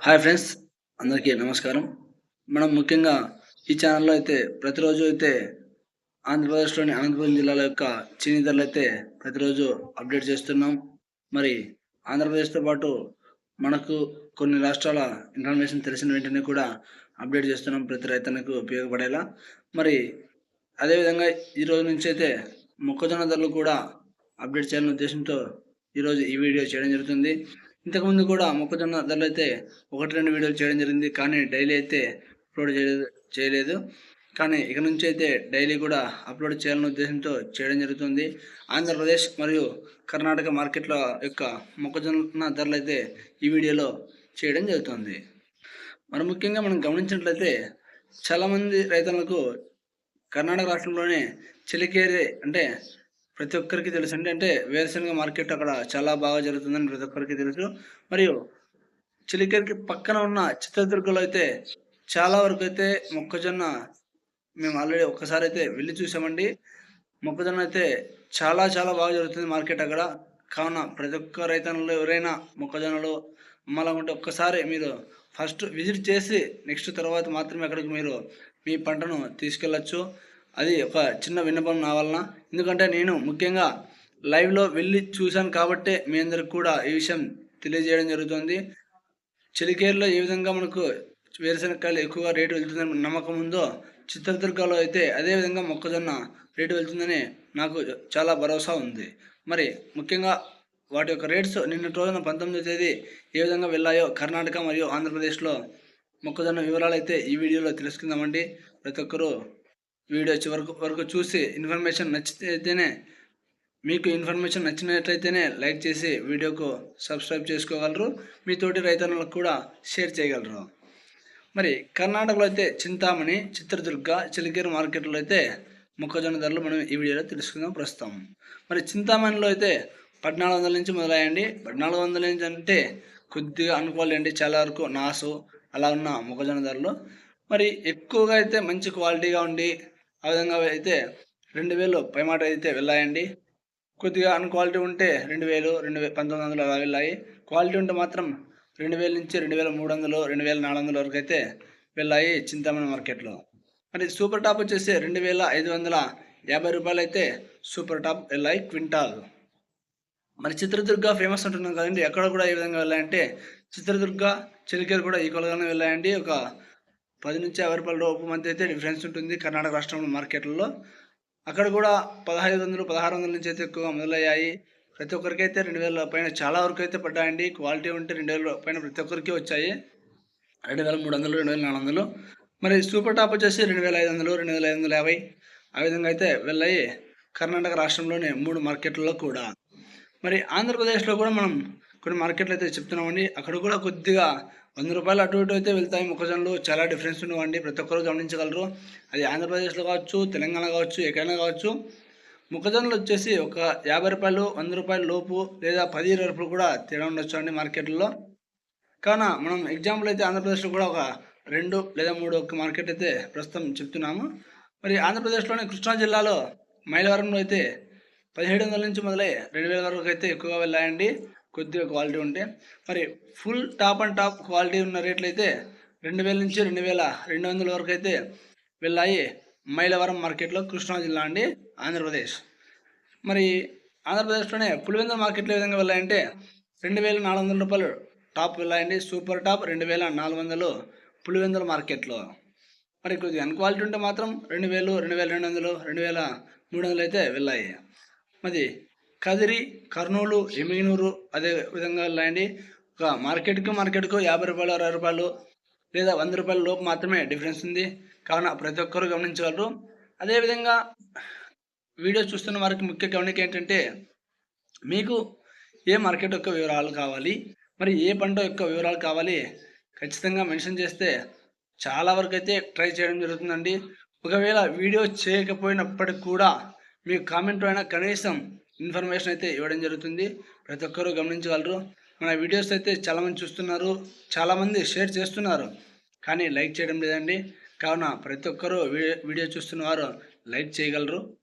Hi friends అందరికీ నమస్కారం. మనం ముఖ్యంగా ఈ ఛానల్లో అయితే ప్రతిరోజు అయితే ఆంధ్రప్రదేశ్లోని అనంతపురం జిల్లాల యొక్క చీనీ ధరలు అయితే ప్రతిరోజు అప్డేట్ చేస్తున్నాం. మరి ఆంధ్రప్రదేశ్తో పాటు మనకు కొన్ని రాష్ట్రాల ఇన్ఫర్మేషన్ తెలిసిన వెంటనే కూడా అప్డేట్ చేస్తున్నాం ప్రతి రైతన్నకు ఉపయోగపడేలా. మరి అదేవిధంగా ఈ రోజు నుంచి అయితే మొక్కజొన్న ధరలు కూడా అప్డేట్ చేయాలనే ఉద్దేశంతో ఈరోజు ఈ వీడియో చేయడం జరుగుతుంది. ఇంతకుముందు కూడా మొక్కజొన్న ధరలు అయితే ఒకటి రెండు వీడియోలు చేయడం జరిగింది కానీ డైలీ అయితే అప్లోడ్ చేయలేదు చేయలేదు. కానీ ఇక నుంచి అయితే డైలీ కూడా అప్లోడ్ చేయాలనే ఉద్దేశంతో చేయడం జరుగుతుంది. ఆంధ్రప్రదేశ్ మరియు కర్ణాటక మార్కెట్ల యొక్క మొక్కజొన్న ధరలు అయితే ఈ వీడియోలో చేయడం జరుగుతుంది. మరి ముఖ్యంగా మనం గమనించినట్లయితే చాలామంది రైతులకు కర్ణాటక రాష్ట్రంలోనే చిలికేరి అంటే ప్రతి ఒక్కరికి తెలుసు. అంటే వేరుశనగ మార్కెట్ అక్కడ చాలా బాగా జరుగుతుందని ప్రతి ఒక్కరికి తెలుసు. మరియు చిలికేరికి పక్కన ఉన్న చిత్రదుర్గలో అయితే చాలా వరకు అయితే మొక్కజొన్న మేము ఆల్రెడీ ఒక్కసారి అయితే వెళ్ళి చూసామండి. మొక్కజొన్న అయితే చాలా చాలా బాగా జరుగుతుంది మార్కెట్ అక్కడ. కావున ప్రతి ఒక్క రైతన్నులు ఎవరైనా మొక్కజొన్నలు అమ్మాలనుకుంటే ఒక్కసారి మీరు ఫస్ట్ విజిట్ చేసి నెక్స్ట్ తర్వాత మాత్రమే అక్కడికి మీరు మీ పంటను తీసుకెళ్ళచ్చు. అది ఒక చిన్న విన్నపం నా వలన. ఎందుకంటే నేను ముఖ్యంగా లైవ్లో వెళ్ళి చూశాను కాబట్టే మీ అందరికి కూడా ఈ విషయం తెలియజేయడం జరుగుతుంది. చెలికేరులో ఏ విధంగా మనకు వేరుశనగకాయలు ఎక్కువగా రేటు వెళ్తుందని నమ్మకం ఉందో చిత్రదుర్గలో అయితే అదే విధంగా మొక్కజొన్న రేటు వెళ్తుందని నాకు చాలా భరోసా ఉంది. మరి ముఖ్యంగా వాటి యొక్క రేట్స్ నిన్నటి రోజున పంతొమ్మిదో తేదీ ఏ విధంగా వెళ్ళాయో కర్ణాటక మరియు ఆంధ్రప్రదేశ్లో మొక్కజొన్న వివరాలు అయితే ఈ వీడియోలో తెలుసుకుందామండి. ప్రతి ఒక్కరూ వీడియో చివరకు వరకు చూసి ఇన్ఫర్మేషన్ నచ్చితేనే మీకు ఇన్ఫర్మేషన్ నచ్చినట్లయితేనే లైక్ చేసి వీడియోకు సబ్స్క్రైబ్ చేసుకోగలరు. మీ తోటి రైతన్నులకు కూడా షేర్ చేయగలరు. మరి కర్ణాటకలో అయితే చింతామణి చిత్రదుర్గ చిలకేరు మార్కెట్లో అయితే మొక్కజొన్న ధరలు మనం ఈ వీడియోలో తెలుసుకుందాం ప్రస్తుతం. మరి చింతామణిలో అయితే పద్నాలుగు వందల నుంచి మొదలయ్యండి. పద్నాలుగు వందల నుంచి అంటే కొద్దిగా అనుకోవాలండి చాలా వరకు నాసు అలా ఉన్న మొక్కజొన్న ధరలు. మరి ఎక్కువగా అయితే మంచి క్వాలిటీగా ఉండి ఆ విధంగా అయితే రెండు వేలు పైమాట అయితే వెళ్ళాయండి. కొద్దిగా అన్క్వాలిటీ ఉంటే రెండు వేలు రెండు వేల పంతొమ్మిది వందలు అలా వెళ్ళాయి. క్వాలిటీ ఉంటే మాత్రం రెండు వేల నుంచి రెండు వేల మూడు వందలు రెండు వేల నాలుగు వందల వరకు అయితే వెళ్ళాయి చింతామణి మార్కెట్లో. మరి సూపర్ టాప్ వచ్చేసి రెండు వేల ఐదు వందల యాభై రూపాయలు అయితే సూపర్ టాప్ వెళ్ళాయి క్వింటాల్. మరి చిత్రదుర్గ ఫేమస్ అంటున్నాం కదండి ఎక్కడ కూడా ఏ విధంగా వెళ్ళాయంటే చిత్రదుర్గ చిలికేరు కూడా ఈక్వల్గానే వెళ్ళాయండి. ఒక పది నుంచి యాభై రూపాయల లోపు మధ్య అయితే డిఫరెన్స్ ఉంటుంది కర్ణాటక రాష్ట్రంలో మార్కెట్లలో. అక్కడ కూడా పదహైదు వందలు పదహారు వందల నుంచి అయితే ఎక్కువగా మొదలయ్యాయి. ప్రతి ఒక్కరికి అయితే రెండు వేల పైన చాలా వరకు అయితే పడ్డాయండి. క్వాలిటీ ఉంటే రెండు వేల పైన ప్రతి ఒక్కరికి వచ్చాయి. రెండు వేల మూడు వందలు రెండు వేల నాలుగు వందలు. మరి సూపర్ టాప్ వచ్చేసి రెండు వేల ఐదు వందలు రెండు వేల ఐదు వందల యాభై. ఆ విధంగా అయితే వెళ్ళాయి కర్ణాటక రాష్ట్రంలోని మూడు మార్కెట్లలో కూడా. మరి ఆంధ్రప్రదేశ్లో కూడా మనం కొన్ని మార్కెట్లు అయితే చెప్తున్నామండి. అక్కడ కూడా కొద్దిగా వంద రూపాయలు అటు ఇటు అయితే వెళ్తాయి మొక్కజొన్నలు. చాలా డిఫరెన్స్ ఉండవండి. ప్రతి ఒక్కరు గమనించగలరు. అది ఆంధ్రప్రదేశ్లో కావచ్చు తెలంగాణ కావచ్చు ఎక్కడైనా కావచ్చు. మొక్కజొన్నలు వచ్చేసి ఒక యాభై రూపాయలు వంద రూపాయల లోపు లేదా పది ఇరవై రూపాయలు కూడా తేడా ఉండొచ్చు అండి మార్కెట్లో కావున మనం ఎగ్జాంపుల్ అయితే ఆంధ్రప్రదేశ్లో కూడా ఒక రెండు లేదా మూడు ఒక మార్కెట్ అయితే ప్రస్తుతం చెప్తున్నాము. మరి ఆంధ్రప్రదేశ్లోని కృష్ణా జిల్లాలో మైలవరంలో అయితే పదిహేడు వందల నుంచి మొదలై రెండు వేల వరకు అయితే ఎక్కువగా వెళ్ళాయండి. కొద్దిగా క్వాలిటీ ఉంటే మరి full top and top quality ఉన్న రేట్లు అయితే రెండు వేల నుంచి రెండు వేల రెండు వందల వరకు అయితే వెళ్ళాయి మైలవరం మార్కెట్లో కృష్ణా జిల్లా అండి ఆంధ్రప్రదేశ్. మరి ఆంధ్రప్రదేశ్లోనే పులివెందుల మార్కెట్లో ఏ విధంగా వెళ్ళాయంటే రెండు వేల నాలుగు వందల రూపాయలు టాప్ వెళ్ళాయండి సూపర్ టాప్ రెండు వేల నాలుగు వందలు పులివెందుల మార్కెట్లో మరి కొద్దిగా అన్క్వాలిటీ ఉంటే మాత్రం రెండు వేలు రెండు వేల రెండు వందలు రెండు వేల మూడు వందలు అయితే వెళ్ళాయి. మరి కదిరి కర్నూలు ఎమిగినూరు అదే విధంగా వెళ్ళండి ఒక మార్కెట్కి మార్కెట్కు యాభై రూపాయలు అరవై రూపాయలు లేదా వంద రూపాయల లోపు మాత్రమే డిఫరెన్స్ ఉంది. కావున ప్రతి ఒక్కరు గమనించగలరు. అదేవిధంగా వీడియో చూస్తున్న వారికి ముఖ్య గమనిక ఏంటంటే మీకు ఏ మార్కెట్ యొక్క వివరాలు కావాలి మరి ఏ పంట యొక్క వివరాలు కావాలి ఖచ్చితంగా మెన్షన్ చేస్తే చాలా వరకు అయితే ట్రై చేయడం జరుగుతుందండి. ఒకవేళ వీడియో చేయకపోయినప్పటికి కూడా మీకు కామెంట్ అయినా కనీసం ఇన్ఫర్మేషన్ అయితే ఇవ్వడం జరుగుతుంది. ప్రతి ఒక్కరూ గమనించగలరు. మన వీడియోస్ అయితే చాలామంది చూస్తున్నారు. చాలామంది షేర్ చేస్తున్నారు. కానీ లైక్ చేయడం లేదండి. కావున ప్రతి ఒక్కరూ వీడియో చూస్తున్న వారు లైక్ చేయగలరు.